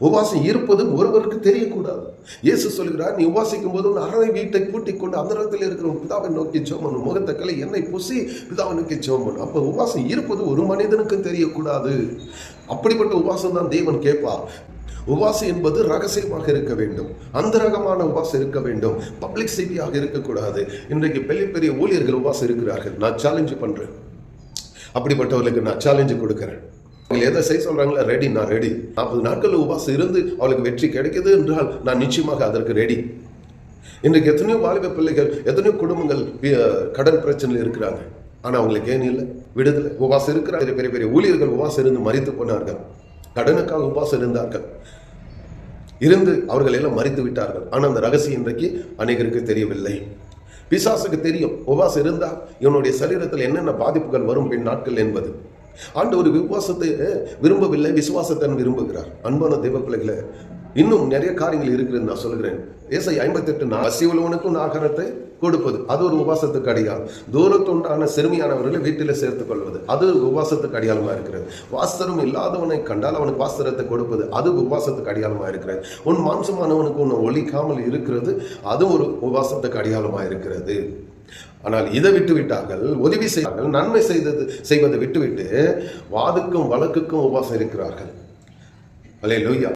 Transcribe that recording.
உபாசம் இருப்பது ஒருவருக்கு தெரியக்கூடாது. இயேசு சொல்கிறார் நீ உபாசிக்கும் போது உன் அரணை வீட்டை கூட்டிக் கொண்டு அந்த இடத்துல இருக்கிற உன் பிதாவை நோக்கி சோமன் முகத்தை கலை என்னை பூசி பிதாவை நோக்கி சோமன் அப்ப உபாசம் இருப்பது ஒரு மனிதனுக்கும் தெரியக்கூடாது. அப்படிப்பட்ட உபாசம் தான் தேவன் கேட்பார். உபாசம் என்பது ரகசியமாக இருக்க வேண்டும். அந்தரகமான உபாசம் இருக்க வேண்டும். பப்ளிக் சிட்டியாக இருக்கக்கூடாது. இன்றைக்கு பெரிய பெரிய ஊழியர்கள் உபாசம் இருக்கிறார்கள். நான் சேலஞ்சு பண்றேன். அப்படிப்பட்டவர்களுக்கு நான் சேலஞ்சு கொடுக்குறேன். அவங்க எதை செய்ய சொல்றாங்களோ? ரெடி நான் ரெடி நாற்பது நாட்கள் உபாசம் இருந்து அவளுக்கு வெற்றி கிடைக்குது என்றால் நான் நிச்சயமாக அதற்கு ரெடி இன்றைக்கு எத்தனையோ வாலிப பிள்ளைகள் எத்தனையோ குடும்பங்கள் கடன் பிரச்சனையில் இருக்கிறாங்க. ஆனா அவங்களுக்கு ஏன் இல்லை? விடுதலை. உபாசம் இருக்கிறாங்க. பெரிய பெரிய ஊழியர்கள் உபாசம் இருந்து மறித்து போனார்கள். கடனுக்காக உபாசம் இருந்தார்கள். இருந்து அவர்கள் எல்லாம் மறித்து விட்டார்கள். ஆனால் அந்த ரகசியம் இன்றைக்கு அநேகருக்கு தெரியவில்லை. பிசாசுக்கு தெரியும். உபாசம் இருந்தா இவனுடைய சரீரத்தில் என்னென்ன பாதிப்புகள் வரும் பின் நாட்கள் என்பது. ஆண்டவர் விசுவாசத்தை விரும்பவில்லை விசுவாசத்தை விரும்புகிறார். அன்பான தெய்வ பிள்ளைகளை இன்னும் நிறைய காரியங்கள் இருக்கிறது நான் சொல்கிறேன் ஏசை ஐம்பத்தெட்டு நான் பசி உள்ளவனுக்கும் ஆகாரத்தை கொடுப்பது. அது ஒரு உபாசத்துக்கு அடியால். தூரத்துண்டான சிறுமியானவர்களை வீட்டில் சேர்த்துக் கொள்வது. அது உபாசத்துக்கு அடையாளமா இருக்கிறது. வாஸ்தரம் இல்லாதவனை கண்டால் அவனுக்கு வாஸ்தரத்தை கொடுப்பது. அது உபாசத்துக்கு அடையாளமா இருக்கிறது. உன் மாம்சமானவனுக்கு உன்னை ஒழிக்காமல் இருக்கிறது. அது ஒரு உபாசத்துக்கு அடையாளமா இருக்கிறது. ஆனால் இதை விட்டு விட்டார்கள் உதவி செய்தார்கள் நன்மை செய்தது செய்வதை விட்டுவிட்டு வாதுக்கும் வழக்குக்கும் உபாசம் இருக்கிறார்கள். அல்லேலூயா.